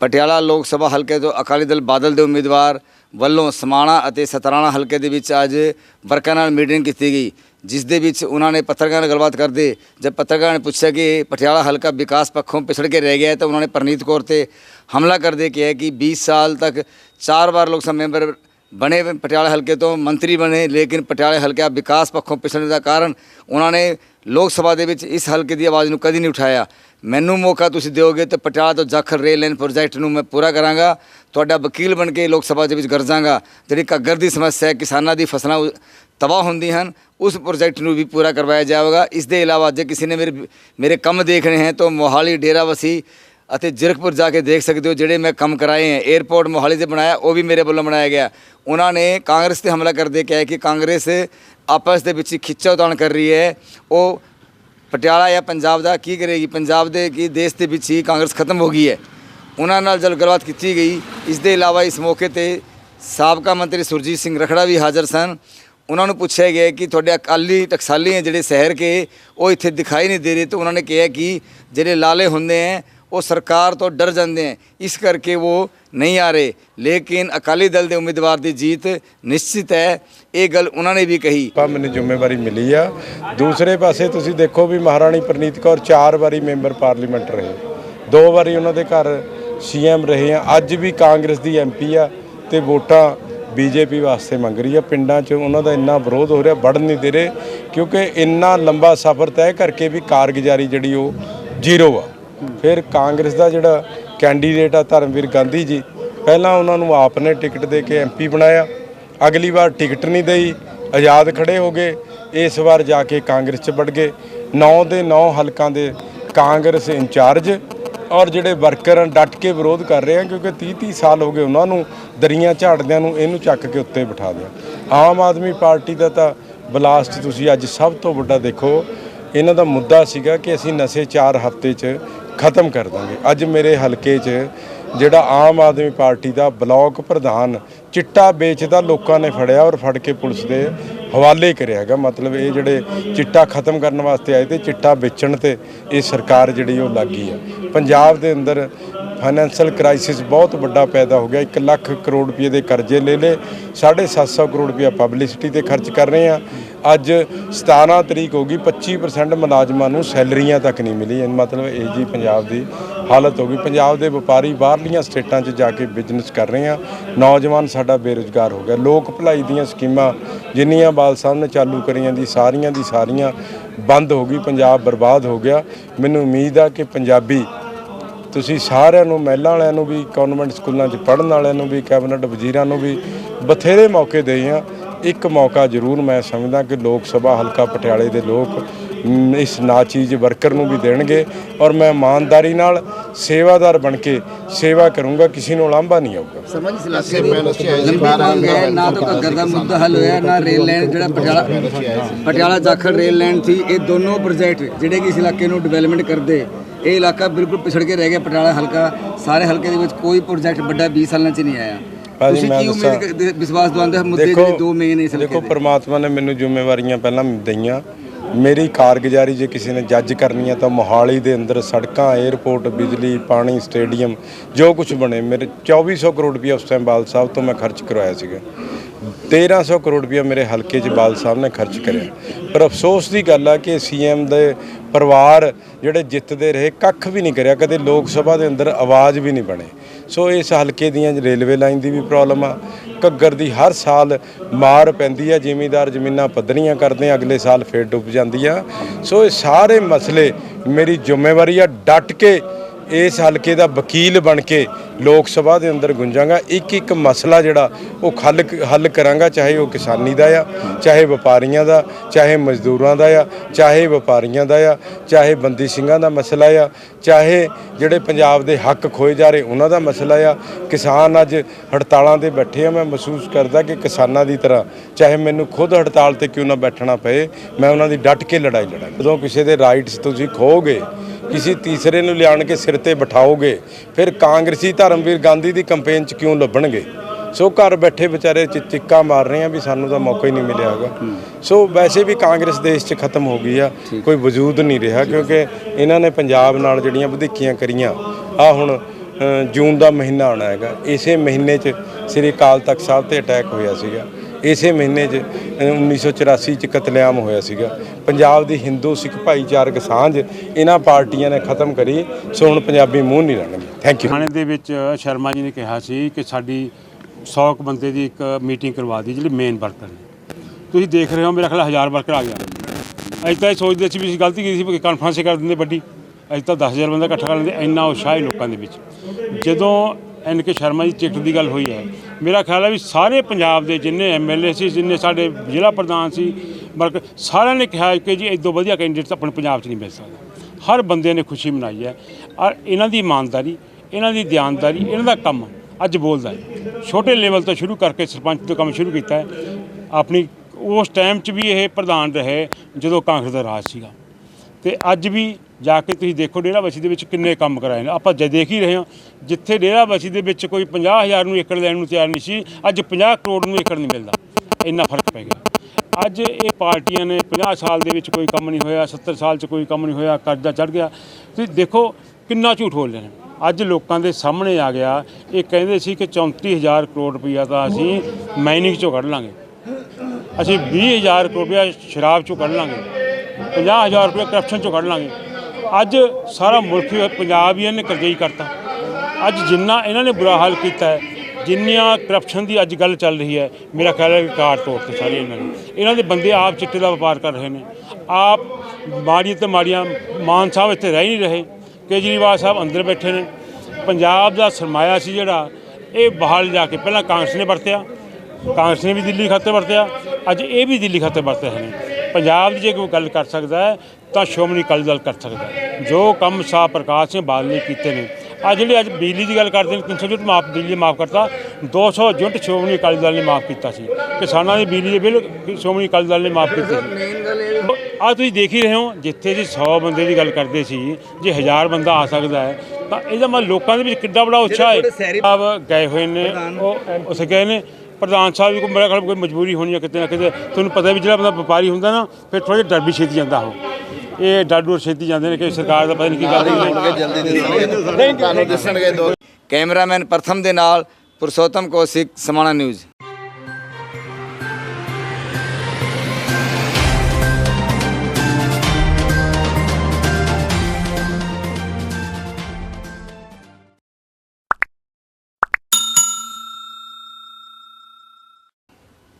ਪਟਿਆਲਾ ਲੋਕ ਸਭਾ ਹਲਕੇ ਤੋਂ ਅਕਾਲੀ ਦਲ ਬਾਦਲ ਦੇ ਉਮੀਦਵਾਰ ਵੱਲੋਂ ਸਮਾਣਾ ਅਤੇ ਸਤਰਾਣਾ ਹਲਕੇ ਦੇ ਵਿੱਚ ਅੱਜ ਵਰਕਰਾਂ ਨਾਲ ਮੀਟਿੰਗ ਕੀਤੀ ਗਈ, ਜਿਸ ਦੇ ਵਿੱਚ ਉਹਨਾਂ ਨੇ ਪੱਤਰਕਾਰਾਂ ਨਾਲ ਗੱਲਬਾਤ ਕਰਦੇ ਜਦ ਪੱਤਰਕਾਰਾਂ ਨੇ ਪੁੱਛਿਆ ਕਿ ਪਟਿਆਲਾ ਹਲਕਾ ਵਿਕਾਸ ਪੱਖੋਂ ਪਿਛੜ ਕੇ ਰਹਿ ਗਿਆ ਹੈ ਤਾਂ ਉਹਨਾਂ ਨੇ ਪਰਨੀਤ ਕੌਰ ਤੇ ਹਮਲਾ ਕਰਦੇ ਕਿਹਾ ਕਿ 20 ਸਾਲ ਤੱਕ ਚਾਰ ਵਾਰ ਲੋਕ ਸਭਾ ਮੈਂਬਰ ਬਣੇ ਹੋਏ ਪਟਿਆਲਾ ਹਲਕੇ ਤੋਂ ਮੰਤਰੀ ਬਣੇ, ਲੇਕਿਨ ਪਟਿਆਲੇ ਹਲਕਾ ਵਿਕਾਸ ਪੱਖੋਂ ਪਿਛੜਨ ਦਾ ਕਾਰਨ ਉਹਨਾਂ ਨੇ ਲੋਕ ਸਭਾ ਦੇ ਵਿੱਚ ਇਸ ਹਲਕੇ ਦੀ ਆਵਾਜ਼ ਨੂੰ ਕਦੀ ਨਹੀਂ ਉਠਾਇਆ। ਮੈਨੂੰ ਮੌਕਾ ਤੁਸੀਂ ਦਿਓਗੇ ਤਾਂ ਪਟਿਆਲਾ ਤੋਂ ਜਾਖਲ ਰੇਲ ਲਾਈਨ ਪ੍ਰੋਜੈਕਟ ਨੂੰ ਮੈਂ ਪੂਰਾ ਕਰਾਂਗਾ, ਤੁਹਾਡਾ ਵਕੀਲ ਬਣ ਕੇ ਲੋਕ ਸਭਾ ਦੇ ਵਿੱਚ ਗਰਜਾਂਗਾ। ਜਿਹੜੀ ਘੱਗਰ ਦੀ ਸਮੱਸਿਆ ਹੈ, ਕਿਸਾਨਾਂ ਦੀ ਫਸਲਾਂ ਉ- ਤਬਾਹ ਹੁੰਦੀਆਂ ਹਨ, ਉਸ ਪ੍ਰੋਜੈਕਟ ਨੂੰ ਵੀ ਪੂਰਾ ਕਰਵਾਇਆ ਜਾਵੇਗਾ। ਇਸ ਦੇ ਇਲਾਵਾ ਜੇ ਕਿਸੇ ਨੇ ਮੇਰੇ ਮੇਰੇ ਕੰਮ ਦੇਖਣੇ ਹੈ ਤਾਂ ਮੋਹਾਲੀ ਡੇਰਾਵਸੀ ਅਤੇ ਜ਼ਿਰਕਪੁਰ ਜਾ ਕੇ ਦੇਖ ਸਕਦੇ ਹੋ ਜਿਹੜੇ ਮੈਂ ਕੰਮ ਕਰਾਏ ਹੈ। 에ਅਰਪੋਰਟ ਮੋਹਾਲੀ ਤੇ ਬਣਾਇਆ, ਉਹ ਵੀ ਮੇਰੇ ਵੱਲੋਂ ਬਣਾਇਆ ਗਿਆ। ਉਹਨਾਂ ਨੇ ਕਾਂਗਰਸ ਤੇ ਹਮਲਾ ਕਰਦੇ ਕਿਹਾ ਕਿ ਕਾਂਗਰਸ ਆਪਸ ਦੇ ਵਿੱਚ ਖਿੱਚਾਉਤਾਣ ਕਰ ਰਹੀ ਹੈ। ਉਹ ਪਟਿਆਲਾ ਜਾਂ ਪੰਜਾਬ ਦਾ ਕੀ ਕਰੇਗੀ? ਪੰਜਾਬ ਦੇ ਕੀ ਦੇਸ਼ ਦੇ ਵਿੱਚ ਹੀ ਕਾਂਗਰਸ ਖਤਮ ਹੋ ਗਈ ਹੈ। ਉਹਨਾਂ ਨਾਲ ਜਦ ਗੱਲਬਾਤ ਕੀਤੀ ਗਈ। ਇਸ ਦੇ ਇਲਾਵਾ ਇਸ ਮੌਕੇ ਤੇ ਸਾਬਕਾ ਮੰਤਰੀ ਸੁਰਜੀਤ ਸਿੰਘ ਰਖੜਾ ਵੀ ਹਾਜ਼ਰ ਸਨ। ਉਹਨਾਂ ਨੂੰ ਪੁੱਛਿਆ ਗਿਆ ਕਿ ਤੁਹਾਡੇ ਅਕਾਲੀ ਟਕਸਾਲੀ ਹੈ ਜਿਹੜੇ ਸ਼ਹਿਰ ਕੇ ਉਹ ਇੱਥੇ ਦਿਖਾਈ ਨਹੀਂ ਦੇ ਰਹੇ। ਤਾਂ ਉਹਨਾਂ ਨੇ ਕਿਹਾ ਕਿ ਜਿਹੜੇ ਲਾਲੇ ਹੁੰਦੇ ਹੈ ਉਹ ਸਰਕਾਰ ਤੋਂ ਡਰ ਜਾਂਦੇ ਹੈ। ਇਸ ਕਰਕੇ ਉਹ ਨਹੀਂ ਆ ਰਹੇ। ਲੇਕਿਨ ਅਕਾਲੀ ਦਲ ਦੇ ਉਮੀਦਵਾਰ ਦੀ ਜੀਤ ਨਿਸ਼ਚਿਤ ਹੈ। ਇਹ ਗੱਲ ਉਹਨਾਂ ਨੇ ਵੀ ਕਹੀ। ਪਾ ਮੈਨੂੰ ਜ਼ਿੰਮੇਵਾਰੀ ਮਿਲੀ ਆ। ਦੂਸਰੇ ਪਾਸੇ ਤੁਸੀਂ ਦੇਖੋ ਵੀ ਮਹਾਰਾਣੀ ਪ੍ਰਨੀਤ ਕੌਰ ਚਾਰ ਵਾਰੀ ਮੈਂਬਰ ਪਾਰਲੀਮੈਂਟ ਰਹੇ। ਦੋ ਵਾਰੀ ਉਹਨਾਂ ਦੇ ਘਰ ਸੀਐਮ ਰਹੇ ਆ। ਅੱਜ ਵੀ ਕਾਂਗਰਸ ਦੀ ਐਮਪੀ ਆ ਤੇ ਵੋਟਾਂ ਬੀਜੇਪੀ ਵਾਸਤੇ ਮੰਗ ਰਹੀ ਆ। ਪਿੰਡਾਂ 'ਚ ਉਹਨਾਂ ਦਾ ਇੰਨਾ ਵਿਰੋਧ ਹੋ ਰਿਹਾ, ਵੜਨ ਨਹੀਂ ਦੇ ਰਹੇ। ਕਿਉਂਕਿ ਇੰਨਾ ਲੰਬਾ ਸਫ਼ਰ ਤੈਅ ਕਰਕੇ ਵੀ ਕਾਰਗੁਜ਼ਾਰੀ ਜਿਹੜੀ ਉਹ ਜ਼ੀਰੋ ਆ। ਫਿਰ ਕਾਂਗਰਸ ਦਾ ਜਿਹੜਾ ਕੈਂਡੀਡੇਟ ਆ ਧਰਮਵੀਰ ਗਾਂਧੀ ਜੀ, ਪਹਿਲਾਂ ਉਹਨਾਂ ਨੂੰ ਆਪ ਨੇ ਟਿਕਟ ਦੇ ਕੇ ਐਮਪੀ ਬਣਾਇਆ। ਅਗਲੀ ਵਾਰ ਟਿਕਟ ਨਹੀਂ ਦੇਈ, ਆਜ਼ਾਦ ਖੜੇ ਹੋ ਗਏ। ਇਸ ਵਾਰ ਜਾ ਕੇ ਕਾਂਗਰਸ 'ਚ ਵੜ ਗਏ। 9 ਦੇ 9 ਹਲਕਾਂ ਦੇ ਕਾਂਗਰਸ ਇੰਚਾਰਜ ਔਰ ਜਿਹੜੇ ਵਰਕਰ ਹਨ ਡਟ ਕੇ ਵਿਰੋਧ ਕਰ ਰਹੇ ਆ, ਕਿਉਂਕਿ 30 30 ਸਾਲ ਹੋ ਗਏ ਉਹਨਾਂ ਨੂੰ ਦਰੀਆਂ ਝਾੜਦਿਆਂ ਨੂੰ ਇਹਨੂੰ ਚੱਕ ਕੇ ਉੱਤੇ ਬਿਠਾ ਦਿਆ। ਆਮ ਆਦਮੀ ਪਾਰਟੀ ਦਾ ਤਾਂ ਬਲਾਸਟ ਤੁਸੀਂ ਅੱਜ ਸਭ ਤੋਂ ਵੱਡਾ ਦੇਖੋ। ਇਹਨਾਂ ਦਾ ਮੁੱਦਾ ਸੀਗਾ ਕਿ ਅਸੀਂ ਨਸ਼ੇ 4 ਹਫ਼ਤੇ 'ਚ ਖਤਮ ਕਰ ਦਾਂਗੇ। ਅੱਜ ਮੇਰੇ ਹਲਕੇ 'ਚ ਜਿਹੜਾ ਆਮ ਆਦਮੀ ਪਾਰਟੀ ਦਾ ਬਲਾਕ ਪ੍ਰਧਾਨ ਚਿੱਟਾ ਵੇਚਦਾ ਲੋਕਾਂ ਨੇ ਫੜਿਆ ਔਰ ਫੜ ਕੇ ਪੁਲਿਸ ਦੇ ਹਵਾਲੇ ਕਰਿਆ ਹੈਗਾ। ਮਤਲਬ ਇਹ ਜਿਹੜੇ ਚਿੱਟਾ ਖਤਮ ਕਰਨ ਵਾਸਤੇ ਆਏ ਤੇ ਚਿੱਟਾ ਵੇਚਣ ਤੇ ਇਹ ਸਰਕਾਰ ਜਿਹੜੀ ਉਹ ਲੱਗੀ ਆ। ਪੰਜਾਬ ਦੇ ਅੰਦਰ ਫਾਈਨੈਂਸ਼ੀਅਲ ਕ੍ਰਾਈਸਿਸ ਬਹੁਤ ਵੱਡਾ ਪੈਦਾ ਹੋ ਗਿਆ। 1 ਲੱਖ ਕਰੋੜ ਰੁਪਏ ਦੇ ਕਰਜ਼ੇ ਲੈ ਲੇ 750 ਕਰੋੜ ਰੁਪਏ ਪਬਲਿਸਿਟੀ ਤੇ ਖਰਚ ਕਰ ਰਹੇ ਆ ਅੱਜ 17 ਤਰੀਕ ਹੋ ਗਈ 25% ਮੁਲਾਜ਼ਮਾਂ ਨੂੰ ਸੈਲਰੀਆਂ ਤੱਕ ਨਹੀਂ ਮਿਲੀ। ਮਤਲਬ ਇਹ ਜੀ ਪੰਜਾਬ ਦੀ ਹਾਲਤ ਹੋ ਗਈ। ਪੰਜਾਬ ਦੇ ਵਪਾਰੀ ਬਾਹਰਲੀਆਂ ਸਟੇਟਾਂ 'ਚ ਜਾ ਕੇ ਬਿਜ਼ਨਸ ਕਰ ਰਹੇ ਆ ਨੌਜਵਾਨ ਸਾਡਾ ਬੇਰੁਜ਼ਗਾਰ ਹੋ ਗਿਆ। ਲੋਕ ਭਲਾਈ ਦੀਆਂ ਸਕੀਮਾਂ ਜਿੰਨੀਆਂ ਬਾਲ ਸਾਹਿਬ ਨੇ ਚਾਲੂ ਕਰੀਆਂ ਦੀ, ਸਾਰੀਆਂ ਦੀ ਸਾਰੀਆਂ ਬੰਦ ਹੋ ਗਈ। ਪੰਜਾਬ ਬਰਬਾਦ ਹੋ ਗਿਆ। ਮੈਨੂੰ ਉਮੀਦ ਆ ਕਿ ਪੰਜਾਬੀ ਤੁਸੀਂ ਸਾਰਿਆਂ ਨੂੰ ਮਹਿਲਾਂ ਵਾਲਿਆਂ ਨੂੰ ਵੀ ਕਨਵੈਂਟ ਸਕੂਲਾਂ 'ਚ ਪੜ੍ਹਨ ਵਾਲਿਆਂ ਨੂੰ ਵੀ ਕੈਬਨਿਟ ਵਜ਼ੀਰਾਂ ਨੂੰ ਵੀ ਬਥੇਰੇ ਮੌਕੇ ਦੇਏ ਆ ਇੱਕ ਮੌਕਾ ਜ਼ਰੂਰ ਮੈਂ ਸਮਝਦਾ ਕਿ ਲੋਕ ਸਭਾ ਹਲਕਾ ਪਟਿਆਲੇ ਦੇ ਲੋਕ ਇਸ ਨਾਚੀਜ਼ ਵਰਕਰ ਨੂੰ ਵੀ ਦੇਣਗੇ ਔਰ ਮੈਂ ਇਮਾਨਦਾਰੀ ਨਾਲ ਸੇਵਾਦਾਰ ਬਣ ਕੇ ਸੇਵਾ ਕਰੂੰਗਾ ਕਿਸੇ ਨੂੰ ਉਲਾਂਭਾ ਨਹੀਂ ਆਊਗਾ। ਸਮਝ ਦੀ ਹੈ ਨਾ ਤਾਂ ਘੱਗਰ ਦਾ ਮੁੱਦਾ ਹੱਲ ਹੋਇਆ ਨਾ ਰੇਲ ਲਾਈਨ ਜਿਹੜਾ ਪਟਿਆਲਾ ਪਟਿਆਲਾ ਜਾਖਲ ਰੇਲ ਲਾਈਨ ਸੀ ਇਹ ਦੋਨੋਂ ਪ੍ਰੋਜੈਕਟ ਜਿਹੜੇ ਕਿ ਇਸ ਇਲਾਕੇ ਨੂੰ ਡਿਵੈਲਪਮੈਂਟ ਕਰਦੇ ਇਹ ਇਲਾਕਾ ਬਿਲਕੁਲ ਪਿਛੜ ਕੇ ਰਹਿ ਗਿਆ ਪਟਿਆਲਾ ਹਲਕਾ ਸਾਰੇ ਹਲਕੇ ਦੇ ਵਿੱਚ ਕੋਈ ਪ੍ਰੋਜੈਕਟ ਵੱਡਾ 20 ਸਾਲਾਂ 'ਚ ਨਹੀਂ ਆਇਆ। ਤੁਸੀਂ ਕੀ ਉਮੀਦ ਵਿਸ਼ਵਾਸ ਦਵਾਉਂਦੇ ਹੋ? ਮੁੱਦੇ ਜਿਹੜੇ ਦੋ ਮੇਨ ਇਸ ਦੇਖੋ ਪ੍ਰਮਾਤਮਾ ਨੇ ਮੈਨੂੰ ਜ਼ਿੰਮੇਵਾਰੀਆਂ ਪਹਿਲਾਂ ਦਈਆਂ। ਮੇਰੀ ਕਾਰਗੁਜ਼ਾਰੀ ਜੇ ਕਿਸੇ ਨੇ ਜੱਜ ਕਰਨੀ ਹੈ ਤਾਂ ਮੋਹਾਲੀ ਦੇ ਅੰਦਰ ਸੜਕਾਂ 에ਅਰਪੋਰਟ ਬਿਜਲੀ ਪਾਣੀ ਸਟੇਡੀਅਮ ਜੋ ਕੁਝ ਬਣੇ। ਮੇਰੇ 2400 ਕਰੋੜ ਰੁਪਏ ਉਸ ਟਾਈਮ ਬਾਲ ਸਾਹਿਬ ਤੋਂ ਮੈਂ ਖਰਚ ਕਰਵਾਇਆ ਸੀਗਾ। 1300 ਕਰੋੜ ਰੁਪਏ ਮੇਰੇ ਹਲਕੇ 'ਚ ਬਾਲ ਸਾਹਿਬ ਨੇ ਖਰਚ ਕਰਿਆ। ਪਰ ਅਫਸੋਸ ਦੀ ਗੱਲ ਆ ਕਿ ਸੀਐਮ ਦੇ ਪਰਿਵਾਰ ਜਿਹੜੇ ਜਿੱਤਦੇ ਰਹੇ, ਕੱਖ ਵੀ ਨਹੀਂ ਕਰਿਆ, ਕਦੇ ਲੋਕ ਸਭਾ ਦੇ ਅੰਦਰ ਆਵਾਜ਼ ਵੀ ਨਹੀਂ ਬਣੇ। ਸੋ ਇਸ ਹਲਕੇ ਦੀਆਂ ਰੇਲਵੇ ਲਾਈਨ ਦੀ ਵੀ ਪ੍ਰੋਬਲਮ ਆ। ਘੱਗਰ ਦੀ ਹਰ ਸਾਲ ਮਾਰ ਪੈਂਦੀ ਆ, ਜ਼ਿਮੀਂਦਾਰ ਜ਼ਮੀਨਾਂ ਪੱਧਰੀਆਂ ਕਰਦੇ ਆ, ਅਗਲੇ ਸਾਲ ਫੇਰ ਡੁੱਬ ਜਾਂਦੀ ਆ। ਸੋ ਇਹ ਸਾਰੇ ਮਸਲੇ ਮੇਰੀ ਜ਼ਿੰਮੇਵਾਰੀ ਆ, ਡਟ ਕੇ ਇਸ ਹਲਕੇ ਦਾ ਵਕੀਲ ਬਣ ਕੇ ਲੋਕ ਸਭਾ ਦੇ ਅੰਦਰ ਗੁੰਜਾਂਗਾ ਇੱਕ ਇੱਕ ਮਸਲਾ ਜਿਹੜਾ ਉਹ ਹੱਲ ਹੱਲ ਕਰਾਂਗਾ, ਚਾਹੇ ਉਹ ਕਿਸਾਨੀ ਦਾ ਆ, ਚਾਹੇ ਵਪਾਰੀਆਂ ਦਾ, ਚਾਹੇ ਮਜ਼ਦੂਰਾਂ ਦਾ ਆ, ਚਾਹੇ ਵਪਾਰੀਆਂ ਦਾ ਆ, ਚਾਹੇ ਬੰਦੀ ਸਿੰਘਾਂ ਦਾ ਮਸਲਾ ਆ, ਚਾਹੇ ਜਿਹੜੇ ਪੰਜਾਬ ਦੇ ਹੱਕ ਖੋਏ ਜਾ ਰਹੇ ਉਹਨਾਂ ਦਾ ਮਸਲਾ ਆ। ਕਿਸਾਨ ਅੱਜ ਹੜਤਾਲਾਂ ਤੇ ਬੈਠੇ ਆ। ਮੈਂ ਮਹਿਸੂਸ ਕਰਦਾ ਕਿ ਕਿਸਾਨਾਂ ਦੀ ਤਰ੍ਹਾਂ, ਚਾਹੇ ਮੈਨੂੰ ਖੁਦ ਹੜਤਾਲ ਤੇ ਕਿਉਂ ਨਾ ਬੈਠਣਾ ਪਏ, ਮੈਂ ਉਹਨਾਂ ਦੀ ਡਟ ਕੇ ਲੜਾਈ ਲੜਾਂ ਜਦੋਂ ਕਿਸੇ ਦੇ ਰਾਈਟਸ ਤੁਸੀਂ ਖੋਗੇ ਕਿਸੇ ਤੀਸਰੇ ਨੂੰ ਲਿਆਣ ਕੇ ਸਿਰ ਤੇ ਬਿਠਾਓਗੇ ਫਿਰ ਕਾਂਗਰਸੀ ਧਰਮਵੀਰ ਗਾਂਧੀ ਦੀ ਕੈਂਪੇਨ 'ਚ ਕਿਉਂ ਲੱਭਣਗੇ? ਸੋ ਘਰ ਬੈਠੇ ਵਿਚਾਰੇ ਚਿ- ਚਿੱਕਾ ਮਾਰ ਰਹੇ ਆ ਵੀ ਸਾਨੂੰ ਤਾਂ ਮੌਕਾ ਹੀ ਨਹੀਂ ਮਿਲਿਆ ਹੈਗਾ। ਸੋ ਵੈਸੇ ਵੀ ਕਾਂਗਰਸ ਦੇਸ਼ 'ਚ ਖਤਮ ਹੋ ਗਈ ਆ ਕੋਈ ਵਜੂਦ ਨਹੀਂ ਰਿਹਾ ਕਿਉਂਕਿ ਇਹਨਾਂ ਨੇ ਪੰਜਾਬ ਨਾਲ ਜਿਹੜੀਆਂ ਵਧੀਕੀਆਂ ਕਰੀਆਂ ਆ ਹੁਣ ਜੂਨ ਦਾ ਮਹੀਨਾ ਆਉਣਾ ਹੈਗਾ। ਇਸੇ ਮਹੀਨੇ 'ਚ ਸ੍ਰੀ ਅਕਾਲ ਤਖਤ ਸਾਹਿਬ ਤੇ ਅਟੈਕ ਹੋਇਆ ਸੀਗਾ। ਇਸੇ ਮਹੀਨੇ 'ਚ ਅ, 1984 'ਚ ਕਤਲੇਆਮ ਹੋਇਆ ਸੀਗਾ। ਪੰਜਾਬ ਦੀ ਹਿੰਦੂ ਸਿੱਖ ਭਾਈਚਾਰਕ ਸਾਂਝ ਇਹਨਾਂ ਪਾਰਟੀਆਂ ਨੇ ਖਤਮ ਕਰੀ ਸੋ ਹੁਣ ਪੰਜਾਬੀ ਮੂੰਹ ਨਹੀਂ ਲਾਣਗੇ ਥੈਂਕ ਯੂ ਥਾਣੇ ਦੇ ਵਿੱਚ ਸ਼ਰਮਾ ਜੀ ਨੇ ਕਿਹਾ ਸੀ ਕਿ ਸਾਡੀ 100 ਕੁ ਬੰਦੇ ਦੀ ਇੱਕ ਮੀਟਿੰਗ ਕਰਵਾ ਦੀ ਜਿਹੜੀ ਮੇਨ ਵਰਕਰ ਨੇ। ਤੁਸੀਂ ਦੇਖ ਰਹੇ ਹੋ ਮੇਰਾ ਖਿਆਲ ਹਜ਼ਾਰ ਵਰਕਰ ਆ ਗਿਆ। ਅਸੀਂ ਤਾਂ ਇਹ ਸੋਚਦੇ ਸੀ ਵੀ ਅਸੀਂ ਗਲਤੀ ਕੀਤੀ ਸੀ ਕਿ ਕਾਨਫਰੰਸ ਕਰ ਦਿੰਦੇ ਵੱਡੀ। ਅਸੀਂ ਤਾਂ 10000 ਬੰਦਾ ਇਕੱਠਾ ਕਰ ਲੈਂਦੇ ਇੰਨਾ ਉਤਸ਼ਾਹ ਲੋਕਾਂ ਦੇ ਵਿੱਚ। ਜਦੋਂ ਐਨ ਕੇ ਸ਼ਰਮਾ ਜੀ ਟਿਕਟ ਦੀ ਗੱਲ ਹੋਈ ਹੈ ਮੇਰਾ ਖਿਆਲ ਹੈ ਵੀ ਸਾਰੇ ਪੰਜਾਬ ਦੇ ਜਿੰਨੇ ਐਮਐਲਏ ਸੀ, ਜਿੰਨੇ ਸਾਡੇ ਜ਼ਿਲ੍ਹਾ ਪ੍ਰਧਾਨ ਸੀ ਬਲਕਿ ਸਾਰਿਆਂ ਨੇ ਕਿਹਾ ਕਿ ਜੀ ਇਦੋਂ ਵਧੀਆ ਕੈਂਡੀਡੇਟ ਆਪਣੇ ਪੰਜਾਬ 'ਚ ਨਹੀਂ ਮਿਲ ਸਕਦਾ। ਹਰ ਬੰਦੇ ਨੇ ਖੁਸ਼ੀ ਮਨਾਈ ਹੈ। ਔਰ ਇਹਨਾਂ ਦੀ ਇਮਾਨਦਾਰੀ, ਇਹਨਾਂ ਦੀ ਦਿਆਨਦਾਰੀ, ਇਹਨਾਂ ਦਾ ਕੰਮ ਅੱਜ ਬੋਲਦਾ ਹੈ। ਛੋਟੇ ਲੈਵਲ ਤੋਂ ਸ਼ੁਰੂ ਕਰਕੇ ਸਰਪੰਚ ਤੋਂ ਕੰਮ ਸ਼ੁਰੂ ਕੀਤਾ ਹੈ। ਆਪਣੀ ਉਸ ਟਾਈਮ 'ਚ ਵੀ ਇਹ ਪ੍ਰਧਾਨ ਰਹੇ ਜਦੋਂ ਕਾਂਗਰਸ ਦਾ ਰਾਜ ਸੀਗਾ। ਤੇ ਅੱਜ ਵੀ ਜਾ ਕੇ ਤੁਸੀਂ ਦੇਖੋ ਡੇਰਾ ਬਸੀ ਦੇ ਵਿੱਚ ਕਿੰਨੇ ਕੰਮ ਕਰਾਏ ਨੇ। ਆਪਾਂ ਜੇ ਦੇਖ ਹੀ ਰਹੇ ਹਾਂ, ਜਿੱਥੇ ਡੇਰਾ ਬਸੀ ਦੇ ਵਿੱਚ ਕੋਈ 50000 ਨੂੰ ਏਕੜ ਲੈਣ ਨੂੰ ਤਿਆਰ ਨਹੀਂ ਸੀ, ਅੱਜ 50 ਕਰੋੜ ਨੂੰ ਏਕੜ ਨਹੀਂ ਮਿਲਦਾ। ਇੰਨਾ ਫ਼ਰਕ ਪੈ ਗਿਆ। ਅੱਜ ਇਹ ਪਾਰਟੀਆਂ ਨੇ 50 ਸਾਲ ਦੇ ਵਿੱਚ ਕੋਈ ਕੰਮ ਨਹੀਂ ਹੋਇਆ 70 ਸਾਲ 'ਚ ਕੋਈ ਕੰਮ ਨਹੀਂ ਹੋਇਆ, ਕਰਜ਼ਾ ਚੜ ਗਿਆ। ਤੁਸੀਂ ਦੇਖੋ ਕਿੰਨਾ ਝੂਠ ਬੋਲ ਰਹੇ ਨੇ। ਅੱਜ ਲੋਕਾਂ ਦੇ ਸਾਹਮਣੇ ਆ ਗਿਆ, ਇਹ ਕਹਿੰਦੇ ਸੀ ਕਿ 34000 ਕਰੋੜ ਰੁਪਈਆ ਤਾਂ ਅਸੀਂ ਮਾਈਨਿੰਗ 'ਚੋਂ ਕੱਢ ਲਾਂਗੇ। ਅਸੀਂ 20000 ਕਰੋੜ ਰੁਪਇਆ ਸ਼ਰਾਬ ਚੋਂ ਕੱਢ ਲਾਂਗੇ 50000 ਰੁਪਏ ਕਰਪਸ਼ਨ ਚੋਂ ਕੱਢ ਲਾਂਗੇ। ਅੱਜ ਸਾਰਾ ਮੁਲਕ ਹੀ ਪੰਜਾਬ ਹੀ ਨੇ ਕਰਜ਼ਈ ਕਰਤਾ। ਅੱਜ ਜਿੰਨਾ ਇਹਨਾਂ ਨੇ ਬੁਰਾ ਹਾਲ ਕੀਤਾ ਹੈ, ਜਿੰਨੀਆਂ ਕਰਪਸ਼ਨ ਦੀ ਅੱਜ ਗੱਲ ਚੱਲ ਰਹੀ ਹੈ, ਮੇਰਾ ਖਿਆਲ ਹੈ ਕਿ ਕਾਰ ਤੋੜਤੇ ਸਾਰੇ ਇਹਨਾਂ ਨੇ। ਇਹਨਾਂ ਦੇ ਬੰਦੇ ਆਪ ਚਿੱਟੇ ਦਾ ਵਪਾਰ ਕਰ ਰਹੇ ਨੇ। ਆਪ ਮਾੜੀਆਂ ਤੇ ਮਾੜੀਆਂ, ਮਾਨ ਸਾਹਿਬ ਇੱਥੇ ਰਹਿ ਹੀ ਨਹੀਂ ਰਹੇ। ਕੇਜਰੀਵਾਲ ਸਾਹਿਬ ਅੰਦਰ ਬੈਠੇ ਨੇ। ਪੰਜਾਬ ਦਾ ਸਰਮਾਇਆ ਸੀ ਜਿਹੜਾ, ਇਹ ਬਾਹਰ ਜਾ ਕੇ ਪਹਿਲਾਂ ਕਾਂਗਰਸ ਨੇ ਵਰਤਿਆ। ਕਾਂਗਰਸ ਨੇ ਵੀ ਦਿੱਲੀ ਖਾਤੇ ਵਰਤਿਆ। ਅੱਜ ਇਹ ਵੀ ਦਿੱਲੀ ਖਾਤੇ ਵਰਤੇ ਹੋਏ ਨੇ। ਪੰਜਾਬ ਦੀ ਜੇ ਕੋਈ ਗੱਲ ਕਰ ਸਕਦਾ ਹੈ ਤਾਂ ਸ਼੍ਰੋਮਣੀ ਅਕਾਲੀ ਦਲ ਕਰ ਸਕਦਾ ਹੈ। ਜੋ ਕੰਮ ਸਾਹ ਪ੍ਰਕਾਸ਼ ਸਿੰਘ ਬਾਦਲ ਨੇ ਕੀਤੇ ਨੇ। ਆ ਜਿਹੜੇ ਅੱਜ ਬਿਜਲੀ ਦੀ ਗੱਲ ਕਰਦੇ ਨੇ 300 ਯੂਨਿਟ ਮਾਫ ਬਿਜਲੀ ਮਾਫ ਕਰਤਾ। 200 ਯੂਨਿਟ ਸ਼੍ਰੋਮਣੀ ਅਕਾਲੀ ਦਲ ਨੇ ਮਾਫ ਕੀਤਾ ਸੀ। ਕਿਸਾਨਾਂ ਦੀ ਬਿਜਲੀ ਦੇ ਬਿੱਲ ਸ਼੍ਰੋਮਣੀ ਅਕਾਲੀ ਦਲ ਨੇ ਮਾਫ ਕੀਤੇ ਸੀ। ਮੇਨ ਗੱਲ ਇਹ ਆ ਤੁਸੀਂ ਦੇਖ ਹੀ ਰਹੇ ਹੋ ਜਿੱਥੇ ਜੀ 100 ਬੰਦੇ ਦੀ ਗੱਲ ਕਰਦੇ ਸੀ ਜੇ 1000 ਬੰਦਾ ਆ ਸਕਦਾ ਹੈ ਤਾਂ ਇਹਦਾ ਮਤਲਬ ਲੋਕਾਂ ਦੇ ਵਿੱਚ ਕਿੰਨਾ ਬੜਾ ਉਤਸ਼ਾਹ ਜਿਹੜੇ ਹੈ ਸ਼ਹਿਰੀ- ਆਪ ਗਏ ਹੋਏ ਨੇ ਉਹ ਉਸੇ ਗਏ ਨੇ। ਪ੍ਰਧਾਨ ਸਾਹਿਬ ਵੀ ਕੋਈ ਮੇਰਾ ਖਿਆਲ ਕੋਈ ਮਜਬੂਰੀ ਹੋਣੀ ਹੈ ਕਿਤੇ ਨਾ ਕਿਤੇ। ਤੁਹਾਨੂੰ ਪਤਾ ਵੀ ਜਿਹੜਾ ਬੰਦਾ ਵਪਾਰੀ ਹੁੰਦਾ ਨਾ ਫਿਰ ਥੋੜਾ ਜਿਹਾ ਡਰ ਵੀ ਛੇਤੀ ਜਾਂਦਾ ਉਹ। ਇਹ ਡਾਡੂਰ ਛੇਤੀ ਜਾਂਦੇ ਨੇ ਕਿ ਸਰਕਾਰ ਦਾ ਪਤਾ ਨਹੀਂ ਕੀ ਗੱਲ ਦੋ। ਕੈਮਰਾਮੈਨ ਪ੍ਰਥਮ ਦੇ ਨਾਲ ਪੁਰਸ਼ੋਤਮ ਕੌਸ਼ਿਕ ਸਮਾਣਾ ਨਿਊਜ਼।